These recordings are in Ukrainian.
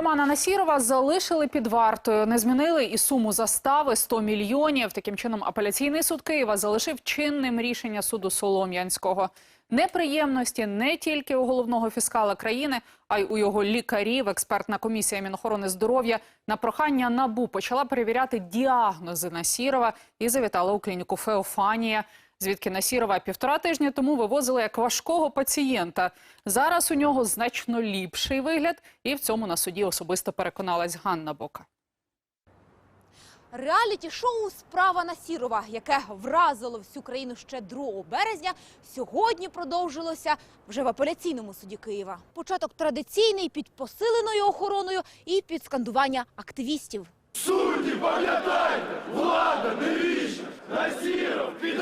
Романа Насірова залишили під вартою. Не змінили і суму застави 100 мільйонів. Таким чином, апеляційний суд Києва залишив чинним рішення суду Солом'янського. Неприємності не тільки у головного фіскала країни, а й у його лікарів. Експертна комісія Мінохорони здоров'я на прохання НАБУ почала перевіряти діагнози Насірова і завітала у клініку Феофанія, звідки Насірова півтора тижні тому вивозили як важкого пацієнта. Зараз у нього значно ліпший вигляд, і в цьому на суді особисто переконалась Ганна Бока. Реаліті-шоу «Справа Насірова», яке вразило всю країну ще 2 березня, сьогодні продовжилося вже в апеляційному суді Києва. Початок традиційний під посиленою охороною і під скандування активістів. Судді, пам'ятайте, влада не Насіров під.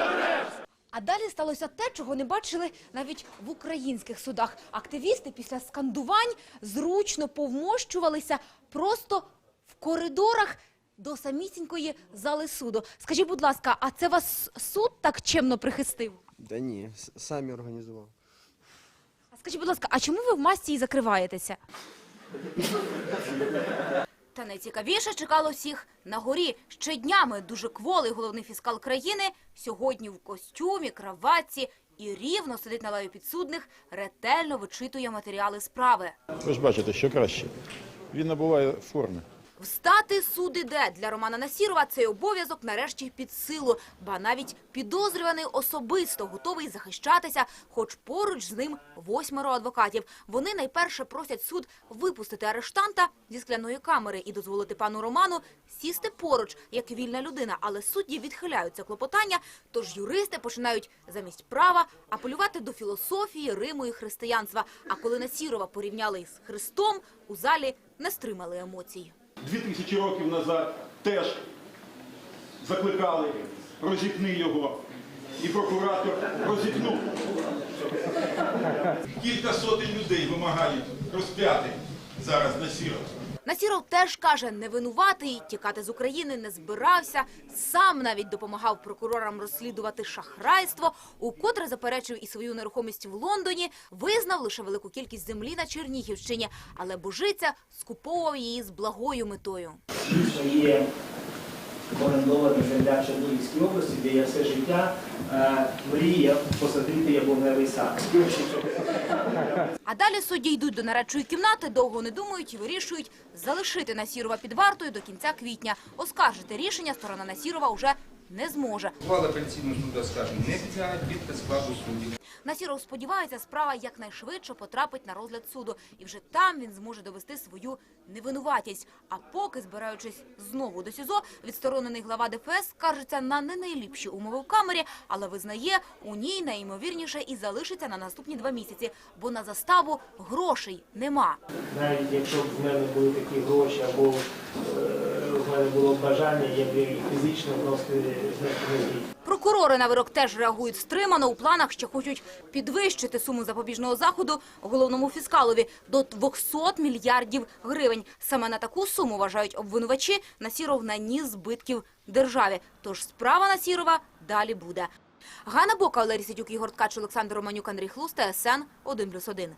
А далі сталося те, чого не бачили навіть в українських судах. Активісти після скандувань зручно повмощувалися просто в коридорах до самісінької зали суду. Скажіть, будь ласка, а це вас суд так чемно прихистив? Да ні, самі організував. А скажіть, будь ласка, а чому ви в масці і закриваєтеся? Найцікавіше чекало всіх на горі. Ще днями дуже кволий головний фіскал країни сьогодні в костюмі, краватці і рівно сидить на лаві підсудних, ретельно вичитує матеріали справи. Ви ж бачите, що краще. Він набуває форми. Встати суд іде для Романа Насірова цей обов'язок нарешті під силу, ба навіть підозрюваний особисто готовий захищатися, хоч поруч з ним восьмеро адвокатів. Вони найперше просять суд випустити арештанта зі скляної камери і дозволити пану Роману сісти поруч, як вільна людина. Але судді відхиляють це клопотання, тож юристи починають замість права апелювати до філософії, Риму і християнства. А коли Насірова порівняли із Христом, у залі не стримали емоцій. Дві тисячі років назад теж закликали розіпни його. І прокуратор розіпнув. Кілька сотень людей вимагають розп'яти зараз на сірого. Насіров теж каже, не винуватий, тікати з України не збирався. Сам навіть допомагав прокурорам розслідувати шахрайство, укотре заперечив і свою нерухомість в Лондоні, визнав лише велику кількість землі на Чернігівщині, але божиця скуповував її з благою метою. Дійсно є орендована земля Чернігівській області, де я все життя е, мріяв посадити яблуневий сад. А далі судді йдуть до нарадчої кімнати, довго не думають і вирішують залишити Насірова під вартою до кінця квітня. Оскаржити рішення сторона Насірова вже не зможе. Ухвала апеляційного суду, скажімо, не підлягає під складу суддів. Насіров сподівається, справа якнайшвидше потрапить на розгляд суду, і вже там він зможе довести свою невинуватість. А поки, збираючись знову до СІЗО, відсторонений глава ДФС скаржиться на не найліпші умови в камері, але визнає, у ній найімовірніше і залишиться на наступні два місяці, бо на заставу грошей нема. Навіть якщо б в мене були такі гроші або було бажання, я б їх фізично вносити не. Прокурори на вирок теж реагують стримано. У планах ще хочуть підвищити суму запобіжного заходу головному фіскалові до 200 мільярдів гривень. Саме на таку суму, вважають обвинувачі, Насіров наніс збитків державі. Тож справа Насірова далі буде. Ганна Бока, Валерій Сидюк, Ігор Ткач, Олександр Романюк, Андрій Хлуста, СН 1+,1.